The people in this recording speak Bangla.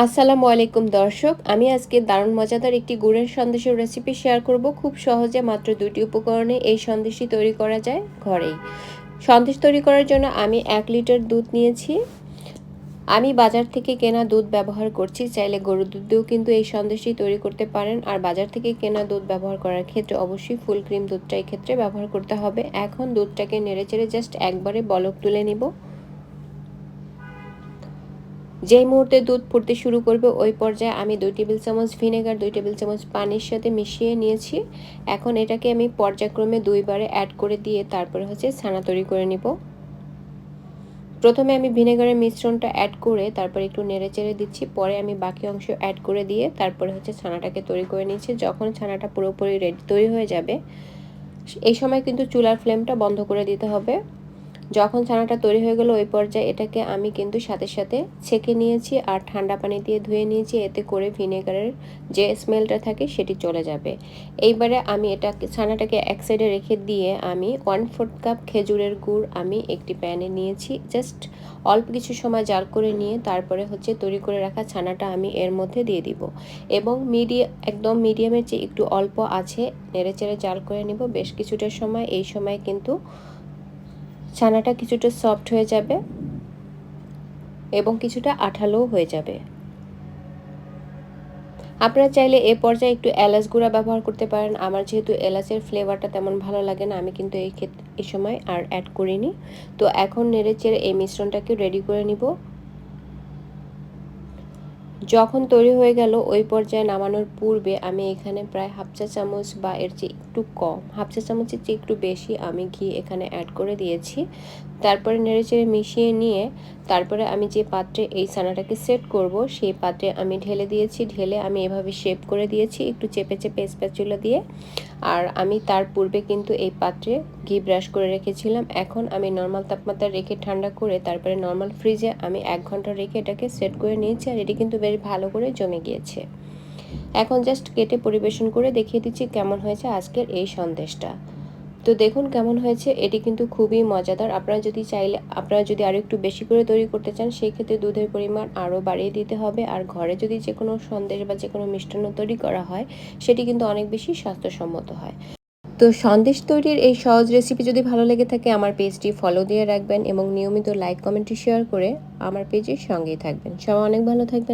আসসালামু আলাইকুম দর্শক, আমি আজকে দারুণ মজাদার একটি গুড়ের সন্দেশের রেসিপি শেয়ার করব। খুব সহজে মাত্র দুটি উপকরণে এই সন্দেশটি তৈরি করা যায় ঘরেই। সন্দেশ তৈরি করার জন্য আমি এক লিটার দুধ নিয়েছি। আমি বাজার থেকে কেনা দুধ ব্যবহার করছি, চাইলে গরুর দুধ দিয়েও কিন্তু এই সন্দেশটি তৈরি করতে পারেন। আর বাজার থেকে কেনা দুধ ব্যবহার করার ক্ষেত্রে অবশ্যই ফুল ক্রিম দুধটা ক্ষেত্রে ব্যবহার করতে হবে। এখন দুধটাকে নেড়ে চেড়ে জাস্ট একবারে বলক তুলে নিব। যেই মুহূর্তে দুধ ফুটতে শুরু করবে, ওই পর্যায়ে আমি দুই টেবিল চামচ ভিনেগার, দুই টেবিল চামচ পানির সাথে মিশিয়ে নিয়েছি। এখন এটাকে আমি পর্যায়ক্রমে দুইবারে অ্যাড করে দিয়ে তারপরে হচ্ছে ছানা তৈরি করে নিব। প্রথমে আমি ভিনেগারের মিশ্রণটা অ্যাড করে তারপরে একটু নেড়ে চেড়ে দিচ্ছি, পরে আমি বাকি অংশ অ্যাড করে দিয়ে তারপরে হচ্ছে ছানাটাকে তৈরি করে নিয়েছি যখন ছানাটা পুরোপুরি রেডি তৈরি হয়ে যাবে, এই সময় কিন্তু চুলার ফ্লেমটা বন্ধ করে দিতে হবে। যখন ছানাটা তৈরি হয়ে গেল, ওই পর্যায়ে এটাকে আমি কিন্তু সাথে সাথে ছেঁকে নিয়েছি আর ঠান্ডা পানি দিয়ে ধুয়ে নিয়েছি। এতে করে ভিনেগারের যে স্মেলটা থাকে সেটি চলে যাবে। এইবারে আমি এটা ছানাটাকে এক সাইডে রেখে দিয়ে আমি ওয়ান ফোর্থ কাপ খেজুরের গুড় আমি একটি প্যানে নিয়েছি। জাস্ট অল্প কিছু সময় জাল করে নিয়ে তারপরে হচ্ছে তৈরি করে রাখা ছানাটা আমি এর মধ্যে দিয়ে দিব। এবং মিডিয়া, একদম মিডিয়ামের চেয়ে একটু অল্প আছে, নেড়ে চেড়ে জাল করে নিব। বেশ কিছুটা সময়, এই সময় কিন্তু ছানাটা কিছুটা সফট হয়ে যাবে এবং কিছুটা আঠালো হয়ে যাবে। আপনারা চাইলে এ পর্যায়ে একটু এলাচ গুঁড়া ব্যবহার করতে পারেন। আমার যেহেতু এলাচের ফ্লেভারটা তেমন ভালো লাগে না, আমি কিন্তু এই ক্ষেত্রে এই সময় আর অ্যাড করিনি। তো এখন নেড়ে চেড়ে এই মিশ্রণটাকে রেডি করে নিব। যখন তৈরি হয়ে গেল, ওই পর্যায়ে নামানোর পূর্বে আমি এখানে প্রায় হাফ চা চামচ বা এর চেয়ে একটু কম, হাফ চা চামচের চেয়ে একটু বেশি আমি ঘি এখানে অ্যাড করে দিয়েছি। তারপরে নেড়েচেড়ে মিশিয়ে নিয়ে তারপরে আমি যে পাত্রে এই ছানাটাকে সেট করব, সেই পাত্রে আমি ঢেলে দিয়েছি। ঢেলে আমি এভাবে শেপ করে দিয়েছি, একটু চেপে চেপে স্প্যাচুলা দিয়ে। আর আমি তার পূর্বে কিন্তু এই পাত্রে ঘি ব্রাশ করে রেখেছিলাম। এখন আমি নর্মাল তাপমাত্রা রেখে ঠান্ডা করে তারপরে নর্মাল ফ্রিজে আমি এক ঘণ্টা রেখে এটাকে সেট করে নিয়েছি। আর এটি কিন্তু বেশ ভালো করে জমে গিয়েছে। এখন জাস্ট কেটে পরিবেশন করে দেখিয়ে দিচ্ছি কেমন হয়েছে আজকের এই সন্দেশটা। তো দেখুন কেমন হয়েছে, এটি কিন্তু খুবই মজাদার। আপনারা যদি চাইলে, আপনারা যদি আরও একটু বেশি করে তৈরি করতে চান সেই ক্ষেত্রে দুধের পরিমাণ আরও বাড়িয়ে দিতে হবে। আর ঘরে যদি যে কোনো সন্দেশ বা যে কোনো মিষ্টান্ন তৈরি করা হয়, সেটি কিন্তু অনেক বেশি স্বাস্থ্যসম্মত হয়। তো সন্দেশ তৈরির এই সহজ রেসিপি যদি ভালো লেগে থাকে, আমার পেজটি ফলো দিয়ে রাখবেন এবং নিয়মিত লাইক কমেন্টটি শেয়ার করে আমার পেজের সঙ্গেই থাকবেন। সবাই অনেক ভালো থাকবেন।